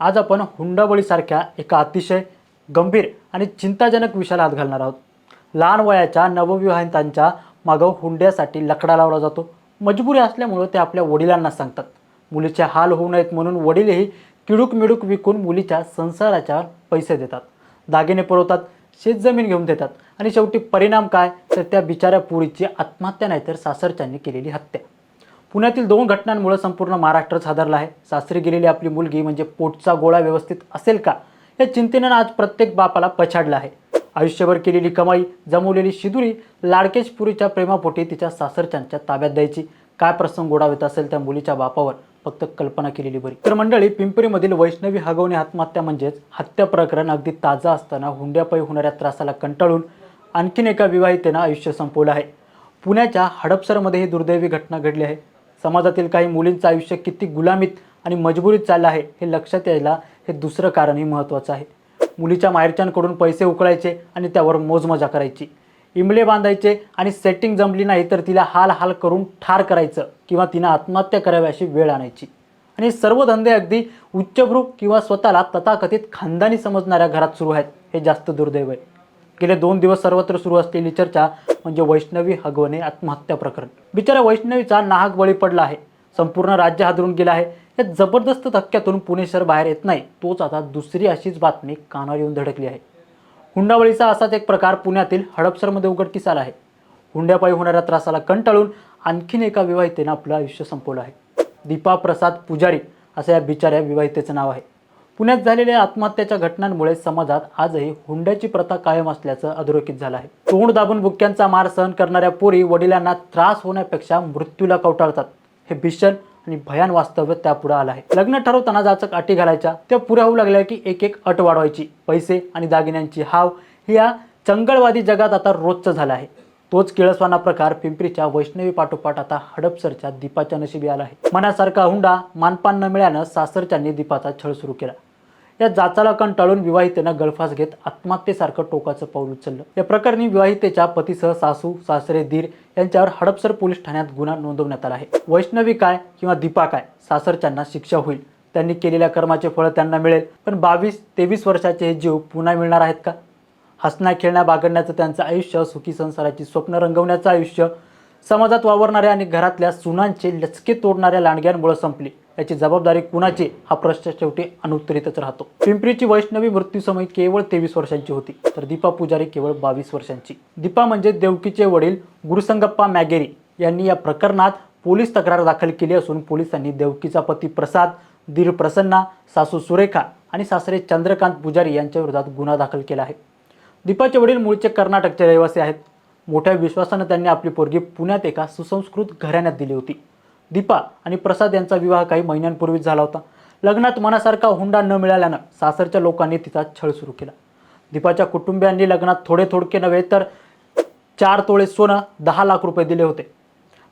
आज आपण हुंडाबळीसारख्या एका अतिशय गंभीर आणि चिंताजनक विषयाला हात घालणार आहोत. लहान वयाच्या नवविवाहितांच्या मागं हुंड्यासाठी लकडा लावला जातो. मजबुरी असल्यामुळं ते आपल्या वडिलांना सांगतात. मुलीचे हाल होऊ नयेत म्हणून वडीलही किडूक मिडूक विकून मुलीच्या संसाराच्या पैसे देतात. दागिने पुरवतात शेतजमीन घेऊन देतात आणि शेवटी परिणाम काय? तर त्या बिचाऱ्या पुरीची आत्महत्या नाही तर सासरच्यांनी केलेली हत्या. पुण्यातील दोन घटनांमुळे संपूर्ण महाराष्ट्रच हादरला आहे. सासरी गेलेली आपली मुलगी म्हणजे पोटचा गोळा व्यवस्थित असेल का? या चिंतेनं आज प्रत्येक बापाला पछाडलं आहे. आयुष्यभर केलेली कमाई जमवलेली शिदुरी लाडकेश पुरीच्या प्रेमापोटी तिच्या सासरच्यांच्या ताब्यात द्यायची. काय प्रसंग ओढावेत असेल त्या मुलीच्या बापावर? फक्त कल्पना केलेली बरी. तर मंडळी पिंपरीमधील वैष्णवी हगवणे आत्महत्या म्हणजेच हत्या प्रकरण अगदी ताजा असताना हुंड्यापायी होणाऱ्या त्रासाला कंटाळून आणखीन एका विवाहितेनं आयुष्य संपवलं आहे. पुण्याच्या हडपसरमध्ये ही दुर्दैवी घटना घडली आहे. समाजातील काही मुलींचं आयुष्य किती गुलामीत आणि मजबुरीत चाललं आहे हे लक्षात यायला हे दुसरं कारणही महत्त्वाचं आहे. मुलीच्या माहेरच्यांकडून पैसे उकळायचे आणि त्यावर मोजमजा करायची. इमले बांधायचे आणि सेटिंग जमली नाही तर तिला हाल हाल करून ठार करायचं किंवा तिनं आत्महत्या करावी अशी वेळ आणायची. आणि हे सर्व धंदे अगदी उच्चभ्रू किंवा स्वतःला तथाकथित खानदानी समजणाऱ्या घरात सुरू आहेत हे जास्त दुर्दैव आहे. गेले दोन दिवस सर्वत्र सुरू असलेली चर्चा म्हणजे वैष्णवी हगवणे आत्महत्या प्रकरण. बिचारा वैष्णवीचा नाहक बळी पडला आहे. संपूर्ण राज्य हादरून गेलं आहे. या जबरदस्त धक्क्यातून पुणे शहर बाहेर येत नाही. तोच आता दुसरी अशीच बातमी कानावर येऊन धडकली आहे. हुंडावळीचा असाच एक प्रकार पुण्यातील हडपसरमध्ये उघडकीस आला आहे. हुंड्यापायी होणाऱ्या त्रासाला कंटाळून आणखीन एका विवाहितेनं आपलं आयुष्य संपवलं आहे. दीपा प्रसाद पुजारी असं या बिचाऱ्या विवाहितेचं नाव आहे. पुण्यात झालेल्या आत्महत्याच्या घटनांमुळे समाजात आजही हुंड्याची प्रथा कायम असल्याचं अधोरेखित झालं आहे. तोंड दाबून बुक्क्यांचा मार सहन करणाऱ्या पोरी वडिलांना त्रास होण्यापेक्षा मृत्यूला कवटाळतात. हे भीषण आणि भयान वास्तव्य त्यापुढे आलं आहे. लग्न ठरवताना जाचक अटी घालायच्या. त्या पुऱ्या होऊ लागल्या की एक एक अट वाढवायची. पैसे आणि दागिन्यांची हाव ही या चंगळवादी जगात आता रोजचं झालं आहे. तोच किळसवाना प्रकार पिंपरीच्या वैष्णवी पाठोपाठ आता हडपसरच्या दीपाच्या नशिबी आला आहे. मनासारखा हुंडा मानपान न मिळाल्यानं सासरच्यांनी दीपाचा छळ सुरू केला. या जाचाला कंटाळून विवाहितेनं गळफास घेत आत्महत्येसारखं टोकाचं पाऊल उचललं. या प्रकरणी विवाहितेच्या पतीसह सासू सासरे दीर यांच्यावर हडपसर पोलीस ठाण्यात गुन्हा नोंदवण्यात आला आहे. वैष्णवी काय किंवा दीपा काय सासरच्यांना शिक्षा होईल. त्यांनी केलेल्या कर्माचे फळ त्यांना मिळेल. पण बावीस तेवीस वर्षाचे हे जीव पुन्हा मिळणार आहेत का? हसण्या खेळण्या बागडण्याचं त्यांचं आयुष्य सुखी संसाराची स्वप्न रंगवण्याचं आयुष्य समाजात वावरणाऱ्या आणि घरातल्या सुनांचे लचके तोडणाऱ्या लांडग्यांमुळे संपली. याची जबाबदारी कुणाची? हा प्रश्न शेवटी अनुत्तरितच राहतो. पिंपरीची वैष्णवी मृत्यूसमयी केवळ तेवीस वर्षांची होती. तर दीपा पुजारी केवळ बावीस वर्षांची. दीपा म्हणजे देवकीचे वडील गुरुसंगप्पा मॅगेरी यांनी या प्रकरणात पोलीस तक्रार दाखल केली असून पोलिसांनी देवकीचा पती प्रसाद दीर प्रसन्ना सासू सुरेखा आणि सासरे चंद्रकांत पुजारी यांच्या विरोधात गुन्हा दाखल केला आहे. दीपाचे वडील मूळचे कर्नाटकचे रहिवासी आहेत. मोठ्या विश्वासानं त्यांनी आपली पोरगी पुण्यात एका सुसंस्कृत घराण्यात दिली होती. दीपा आणि प्रसाद यांचा विवाह काही महिन्यांपूर्वीच झाला होता. लग्नात मनासारखा हुंडा न मिळाल्यानं सासरच्या लोकांनी तिचा छळ सुरू केला. दीपाच्या कुटुंबियांनी लग्नात थोडे थोडके नव्हे तर चार तोळे सोनं दहा लाख रुपये दिले होते.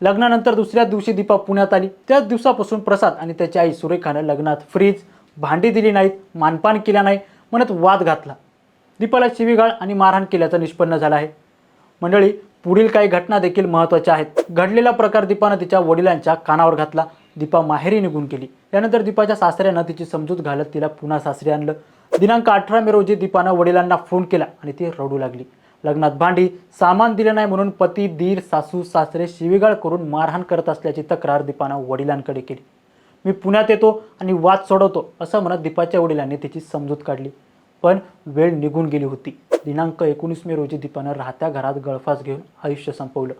लग्नानंतर दुसऱ्या दिवशी दीपा पुण्यात आली. त्याच दिवसापासून प्रसाद आणि त्याची आई सुरेखानं लग्नात फ्रीज भांडी दिली नाहीत मानपान केला नाही म्हणत वाद घातला. दीपाला शिवीगाळ आणि मारहाण केल्याचं निष्पन्न झालं आहे. मंडळी पुढील काही घटना देखील महत्त्वाच्या आहेत. घडलेला प्रकार दीपानं तिच्या वडिलांच्या कानावर घातला. दीपा माहेरी निघून गेली. त्यानंतर दीपाच्या सासऱ्यानं तिची समजूत घालत तिला पुन्हा सासरी आणलं. दिनांक अठरा मे रोजी दीपानं वडिलांना फोन केला आणि ती रडू लागली. लग्नात भांडी सामान दिलं नाही म्हणून पती दीर सासू सासरे शिवीगाळ करून मारहाण करत असल्याची तक्रार दीपानं वडिलांकडे केली. मी पुण्यात येतो आणि वाद सोडवतो असं म्हणत दीपाच्या वडिलांनी तिची समजूत काढली. पण वेळ निघून गेली होती. दिनांक एकोणीस मे रोजी दीपानं राहत्या घरात गळफास घेऊन आयुष्य संपवलं.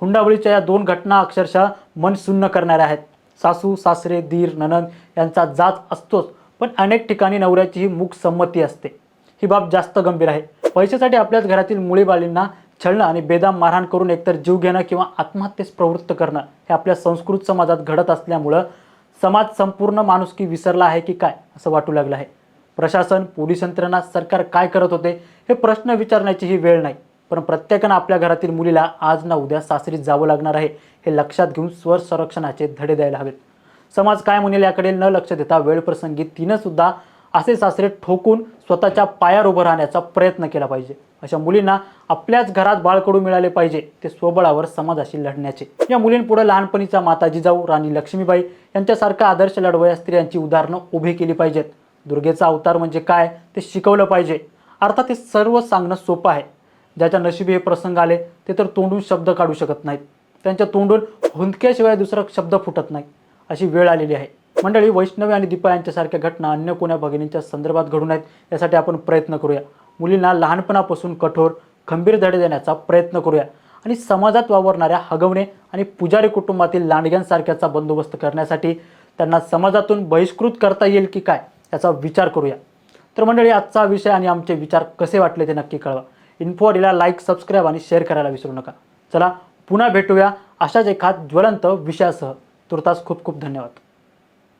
हुंडाबळीच्या या दोन घटना अक्षरशः मन सुन्न करणाऱ्या आहेत. सासू सासरे दीर ननंद यांचा जाच असतोच पण अनेक ठिकाणी नवऱ्याची ही मूक संमती असते. ही बाब जास्त गंभीर आहे. पैशासाठी आपल्याच घरातील मुळीबाळींना छळणं आणि बेदाम मारहाण करून एकतर जीव घेणं किंवा आत्महत्येस प्रवृत्त करणं हे आपल्या संस्कृत समाजात घडत असल्यामुळं समाज संपूर्ण माणुसकी विसरला आहे की काय असं वाटू लागलं आहे. प्रशासन पोलीस यंत्रणा सरकार काय करत होते हे प्रश्न विचारण्याची ही वेळ नाही. पण प्रत्येकानं आपल्या घरातील मुलीला आज ना उद्या सासरीत जावं लागणार आहे हे लक्षात घेऊन स्वसंरक्षणाचे धडे द्यायला हवेत. समाज काय म्हणेल याकडे न लक्ष देता वेळप्रसंगी तिनं सुद्धा असे सासरे ठोकून स्वतःच्या पायावर उभं राहण्याचा प्रयत्न केला पाहिजे. अशा मुलींना आपल्याच घरात बाळकडू मिळाले पाहिजे ते स्वबळावर समाजाशी लढण्याचे. या मुलींपुढे लहानपणीचा माता जिजाऊ राणी लक्ष्मीबाई यांच्यासारखा आदर्श लढवया स्त्रियांची उदाहरणं उभी केली पाहिजेत. दुर्गेचा अवतार म्हणजे काय ते शिकवलं पाहिजे. अर्थात हे सर्व सांगणं सोपं आहे. ज्याच्या नशिबी हे प्रसंग आले ते तर तोंडून शब्द काढू शकत नाहीत. त्यांच्या तोंडून हुंदक्याशिवाय दुसरा शब्द फुटत नाही. अशी वेळ आलेली आहे. मंडळी वैष्णवी आणि दीपा यांच्यासारख्या घटना अन्य कोण्या भगिनींच्या संदर्भात घडू नयेत यासाठी आपण प्रयत्न करूया. मुलींना लहानपणापासून कठोर खंबीर धडे देण्याचा प्रयत्न करूया. आणि समाजात वावरणाऱ्या हगवणे आणि पुजारी कुटुंबातील लांडग्यांसारख्याचा बंदोबस्त करण्यासाठी त्यांना समाजातून बहिष्कृत करता येईल की काय? याचा विचार करूया. तर मंडळी आजचा विषय आणि आमचे विचार कसे वाटले ते नक्की कळवा. इन्फोडीला लाईक सबस्क्राईब आणि शेअर करायला विसरू नका. चला पुन्हा भेटूया अशाच एखाद ज्वलंत विषयासह. तुर्तास खूप खूप धन्यवाद.